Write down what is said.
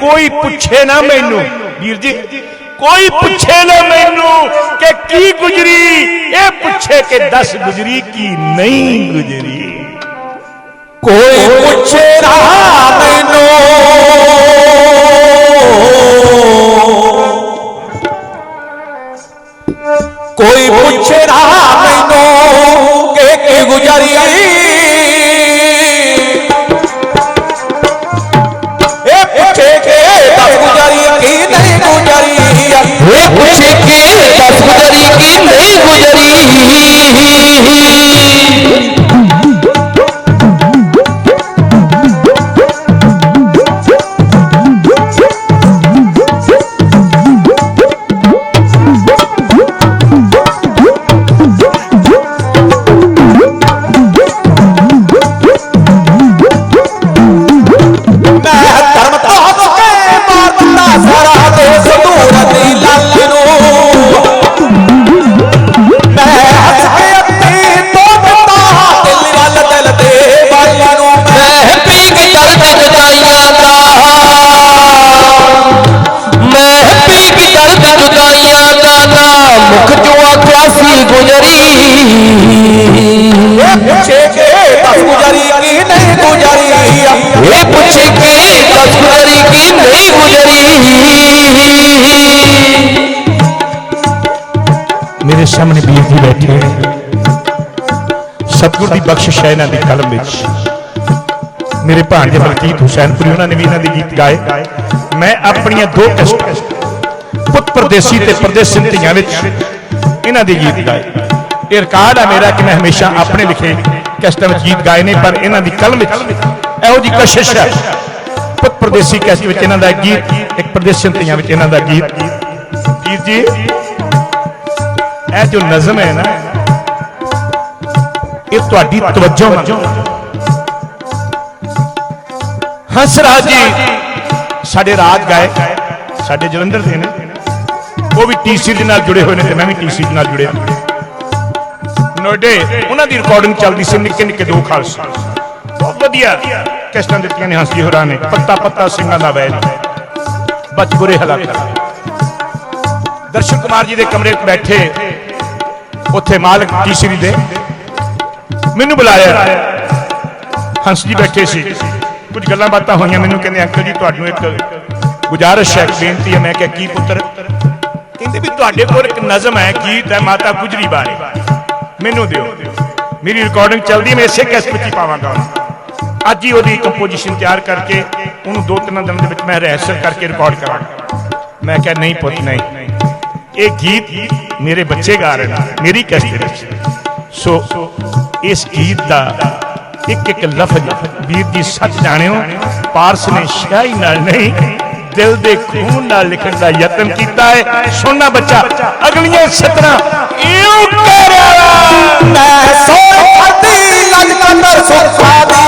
ਕੋਈ ਪੁੱਛੇ ਨਾ ਮੈਨੂੰ। ਵੀਰ ਜੀ, ਕੋਈ ਪੁੱਛੇ ਨਾ ਮੈਨੂੰ ਕਿ ਕੀ ਗੁਜਰੀ। ਇਹ ਪੁੱਛੇ ਕਿ ਦੱਸ ਗੁਜਰੀ ਕੀ ਨਹੀਂ ਗੁਜਰੀ। ਕੋਈ ਪੁੱਛੇ ਨਾ ਮੈਨੂੰ ਇਹ ਪੁੱਛੇ ਕਿ ਗੁਜ਼ਰੀ ਨਹੀਂ ਗੁਜ਼ਰੀ ਮੁਖ ਚੋਂ ਆਖਿਆ ਸੀ ਗੁਜ਼ਰੀ। ਇਹ ਪੁੱਛੇ ਕਿ ਦਸ ਗੁਜ਼ਰੀ ਕੀ ਨਹੀਂ ਗੁਜ਼ਰੀ? ਇਹ ਪੁੱਛੇ ਕਿ ਦਸ ਗੁਜ਼ਰੀ ਕਿ ਨਹੀਂ ਗੁਜ਼ਰੀ। ਮੇਰੇ ਸਾਹਮਣੇ ਵੀਰ ਜੀ ਬੈਠੇ ਸਤਿਗੁਰ ਦੀ ਬਖਸ਼ਿਸ਼ ਹੈ ਇਹਨਾਂ ਦੀ ਕਲਮ ਵਿੱਚ। ਮੇਰੇ ਭਾਣਜੇ ਬਲਕੀਤ ਹੁਸੈਨਪੁਰੀ ਉਹਨਾਂ ਨੇ ਵੀ ਇਹਨਾਂ ਦੇ ਗੀਤ ਗਾਏ। ਮੈਂ ਆਪਣੀਆਂ ਦੋ ਕੈਸਟ ਪਰਦੇਸੀ ਤੇ ਪਰਦੇਸੀ ਧੀਆਂ ਵਿੱਚ ਇਹਨਾਂ ਦੇ ਗੀਤ ਗਾਏ। ਇਹ ਰਿਕਾਰਡ ਹੈ ਮੇਰਾ ਕਿ ਮੈਂ ਹਮੇਸ਼ਾ ਆਪਣੇ ਲਿਖੇ ਕੈਸਟਾਂ ਵਿੱਚ ਗੀਤ ਗਾਏ ਨੇ ਪਰ ਇਹਨਾਂ ਦੀ ਕਲਮ ਵਿੱਚ ਇਹੋ ਜੀ ਕਸ਼ਿਸ਼ ਹੈ ਪੁੱਤ ਪਰਦੇਸੀ ਕੈਸਟ ਵਿੱਚ ਇਹਨਾਂ ਦਾ ਗੀਤ ਇੱਕ ਪਰਦੇਸੀ ਧੀਆਂ ਵਿੱਚ ਇਹਨਾਂ ਦਾ ਗੀਤ। ਵੀਰ ਜੀ ਇਹ ਜੋ ਨਜ਼ਮ ਹੈ ਨਾ ਇਹ ਤੁਹਾਡੀ ਤਵੱਜੋ ਮੰਗਦਾ ਹੰਸਰਾਜ ਜੀ ਸਾਡੇ ਰਾਜ ਗਾਇਕ ਸਾਡੇ ਜਲੰਧਰ ਦੇ ਨੇ। ਉਹ ਵੀ ਟੀਸੀ ਦੇ ਨਾਲ ਜੁੜੇ ਹੋਏ ਨੇ ਤੇ ਮੈਂ ਵੀ ਟੀਸੀ ਦੇ ਨਾਲ ਜੁੜਿਆ। ਨੋਡੇ ਉਹਨਾਂ ਦੀ ਰਿਕਾਰਡਿੰਗ ਚੱਲਦੀ ਸੀ ਨਿੱਕੇ ਨਿੱਕੇ ਦੋ ਖਾਲਸਾ। ਬਹੁਤ ਵਧੀਆ ਕਿਸ਼ਤਾਂ ਦਿੱਤੀਆਂ ਨੇ ਹੰਸੀ ਹੋਰਾਂ ਨੇ। ਪੱਤਾ ਪੱਤਾ ਸਿੰਘਾਂ ਦਾ ਵੈਲ ਬਚ ਬੁਰੇ ਹਾਲਾਤ। ਦਰਸ਼ਨ ਕੁਮਾਰ ਜੀ ਦੇ ਕਮਰੇ 'ਚ ਬੈਠੇ। ਉੱਥੇ ਮਾਲਕ ਟੀਸੀ ਦੇ ਮੈਨੂੰ ਬੁਲਾਇਆ। ਹੰਸ ਜੀ ਬੈਠੇ ਸੀ। ਕੁਝ ਗੱਲਾਂ ਬਾਤਾਂ ਹੋਈਆਂ, ਮੈਨੂੰ ਕਹਿੰਦੇ, ਅੰਕਲ ਜੀ, ਤੁਹਾਨੂੰ ਇੱਕ ਗੁਜ਼ਾਰਿਸ਼ ਹੈ, ਇੱਕ ਬੇਨਤੀ ਹੈ। ਮੈਂ ਕਿਹਾ, ਕੀ ਪੁੱਤਰ? ਕਹਿੰਦੇ ਵੀ ਤੁਹਾਡੇ ਕੋਲ ਇੱਕ ਨਜ਼ਮ ਹੈ, ਗੀਤ ਹੈ, ਮਾਤਾ ਗੁਜਰੀ ਬਾਰੇ। ਮੈਨੂੰ ਦਿਓ। ਮੇਰੀ ਰਿਕਾਰਡਿੰਗ ਚੱਲਦੀ ਮੈਂ ਇਸੇ ਕੈਸਟ ਵਿੱਚ ਹੀ ਪਾਵਾਂਗਾ ਅੱਜ ਹੀ ਉਹਦੀ ਕੰਪੋਜੀਸ਼ਨ ਤਿਆਰ ਕਰਕੇ ਉਹਨੂੰ ਦੋ ਤਿੰਨ ਦਿਨਾਂ ਦੇ ਵਿੱਚ ਮੈਂ ਰਿਹਰਸਲ ਕਰਕੇ ਰਿਕਾਰਡ ਕਰਾਂਗਾ। ਮੈਂ ਕਿਹਾ, ਨਹੀਂ ਪੁੱਤ, ਨਹੀਂ। ਇਹ ਗੀਤ ਮੇਰੇ ਬੱਚੇ ਗਾ ਰਹੇ ਨੇ, ਮੇਰੀ ਕੈਸਟ ਵਿੱਚ। ਸੋ ਇਸ ਗੀਤ ਦਾ ਇੱਕ ਇੱਕ ਲਫ਼ਜ਼ ਵੀਰ ਜੀ ਸੱਚ ਜਾਣਿਓ, ਪਾਰਸ ਨੇ ਸ਼ਾਹੀ ਨਾਲ ਨਹੀਂ ਦਿਲ ਦੇ ਖੂਨ ਨਾਲ ਲਿਖਣ ਦਾ ਯਤਨ ਕੀਤਾ ਹੈ। ਸੋਨਾ ਬੱਚਾ, ਅਗਲੀਆਂ ਸਤਰਾਂ ਇਉਂ ਕਰਿਆ ਮੈਂ ਸੋ ਖੱਦੀ ਕੰਦਰ ਸੁਖਾ ਦੀ।